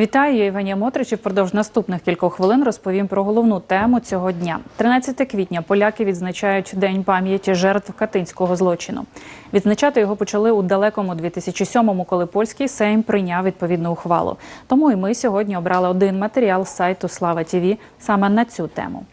Вітаю, я Євгенія Мотрич. і Впродовж наступних кількох хвилин розповім про головну тему цього дня. 13 квітня поляки відзначають День пам'яті жертв катинського злочину. Відзначати його почали у далекому 2007-му, коли польський Сейм прийняв відповідну ухвалу. Тому і ми сьогодні обрали один матеріал з сайту Слава Тіві саме на цю тему.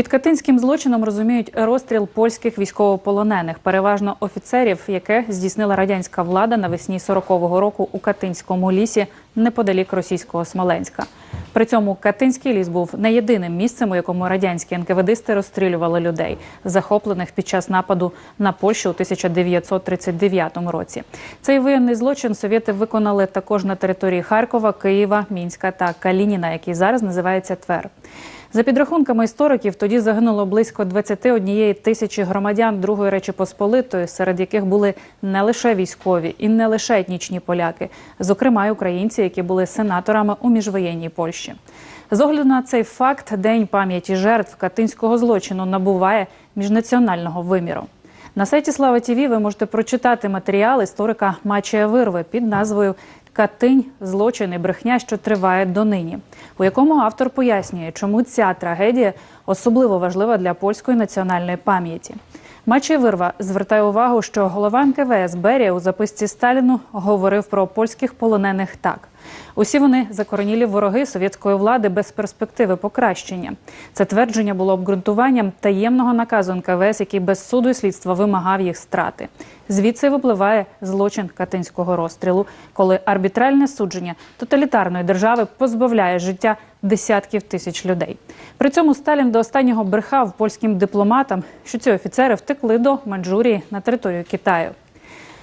Під катинським злочином розуміють розстріл польських військовополонених, переважно офіцерів, яке здійснила радянська влада навесні 40-го року у Катинському лісі неподалік російського Смоленська. При цьому Катинський ліс був не єдиним місцем, у якому радянські НКВДисти розстрілювали людей, захоплених під час нападу на Польщу у 1939 році. Цей воєнний злочин совєти виконали також на території Харкова, Києва, Мінська та Калініна, який зараз називається Твер. За підрахунками істориків, тоді загинуло близько 21 тисячі громадян Другої Речі Посполитої, серед яких були не лише військові і не лише етнічні поляки, зокрема й українці, які були сенаторами у міжвоєнній Польщі. З огляду на цей факт, День пам'яті жертв катинського злочину набуває міжнаціонального виміру. На сайті Слава Тіві ви можете прочитати матеріал історика Мачія Вирви під назвою Катинь злочин і брехня, що триває донині, у якому автор пояснює, чому ця трагедія особливо важлива для польської національної пам'яті. Мачій Вирва звертає увагу, що голова НКВС Берія у записці Сталіну говорив про польських полонених так. Усі вони закоренілі вороги совєтської влади без перспективи покращення. Це твердження було обґрунтуванням таємного наказу НКВС, який без суду і слідства вимагав їх страти. Звідси випливає злочин катинського розстрілу, коли арбітральне судження тоталітарної держави позбавляє життя десятків тисяч людей. При цьому Сталін до останнього брехав польським дипломатам, що ці офіцери втекли до Маньчжурії на територію Китаю.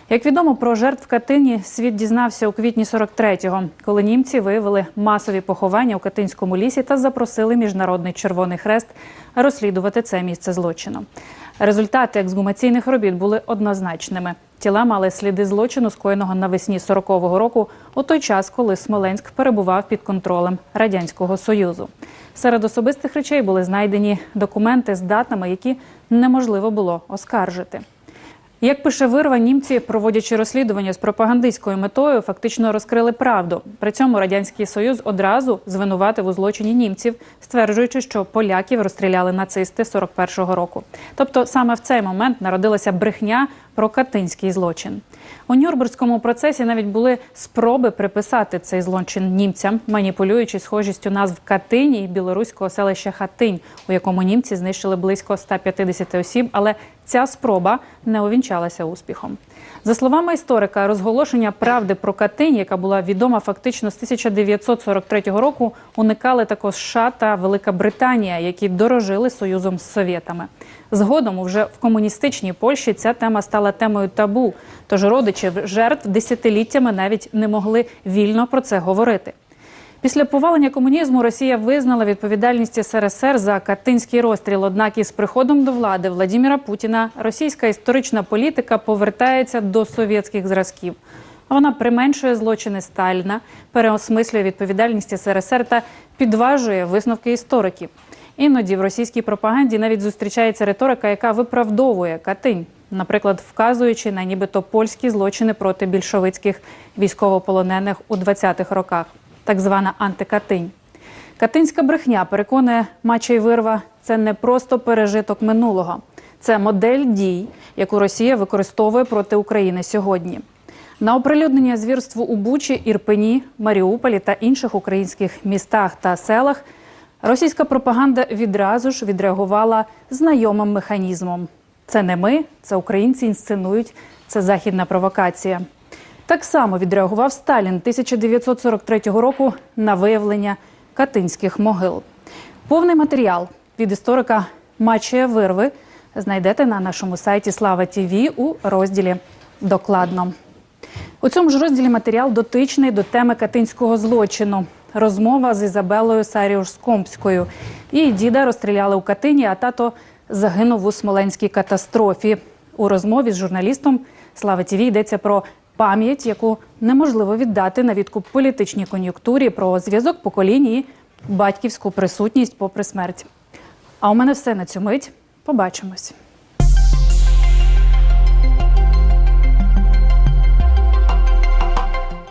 Як відомо про жертв Катині, світ дізнався у квітні 43-го, коли німці виявили масові поховання у Катинському лісі та запросили міжнародний Червоний Хрест розслідувати це місце злочину. Результати ексгумаційних робіт були однозначними. Тіла мали сліди злочину, скоєного навесні 40-го року, у той час, коли Смоленськ перебував під контролем радянського союзу. Серед особистих речей були знайдені документи з датами, які неможливо було оскаржити. Як пише вирва, німці, проводячи розслідування з пропагандистською метою, фактично розкрили правду. При цьому радянський союз одразу звинуватив у злочині німців, стверджуючи, що поляків розстріляли нацисти 41-го року. Тобто саме в цей момент народилася брехня про катинський злочин. У Нюрнберзькому процесі навіть були спроби приписати цей злочин німцям, маніпулюючи схожістю назв Катині і білоруського селища Хатинь, у якому німці знищили близько 150 осіб, але ця спроба не увінчалася успіхом. За словами історика, розголошення правди про Катинь, яка була відома фактично з 1943 року, уникали також США та Велика Британія, які дорожили союзом з совєтами. Згодом, уже в комуністичній Польщі, ця тема стала темою табу. Тож родичі жертв десятиліттями навіть не могли вільно про це говорити. Після повалення комунізму Росія визнала відповідальність СРСР за катинський розстріл. Однак із приходом до влади Владіміра Путіна російська історична політика повертається до совєтських зразків. Вона применшує злочини Сталіна, переосмислює відповідальність СРСР та підважує висновки істориків. Іноді в російській пропаганді навіть зустрічається риторика, яка виправдовує Катинь, наприклад, вказуючи на нібито польські злочини проти більшовицьких військовополонених у 20-х роках, так звана антикатинь. Катинська брехня переконує Мачей Вирва, це не просто пережиток минулого, це модель дій, яку Росія використовує проти України сьогодні. На оприлюднення звірству у Бучі, Ірпені, Маріуполі та інших українських містах та селах російська пропаганда відразу ж відреагувала знайомим механізмом. Це не ми, це українці інсценують, це західна провокація. Так само відреагував Сталін 1943 року на виявлення катинських могил. Повний матеріал від історика Мачія Вирви знайдете на нашому сайті Слава Тіві у розділі Докладно. У цьому ж розділі матеріал дотичний до теми катинського злочину. Розмова з Ізабелою Саріуш-Скомською. Її діда розстріляли у Катині, а тато загинув у смоленській катастрофі. У розмові з журналістом Слава Тіві йдеться про пам'ять, яку неможливо віддати на відкуп політичній кон'юнктурі, про зв'язок поколінь і батьківську присутність попри смерть. А у мене все на цю мить. Побачимось.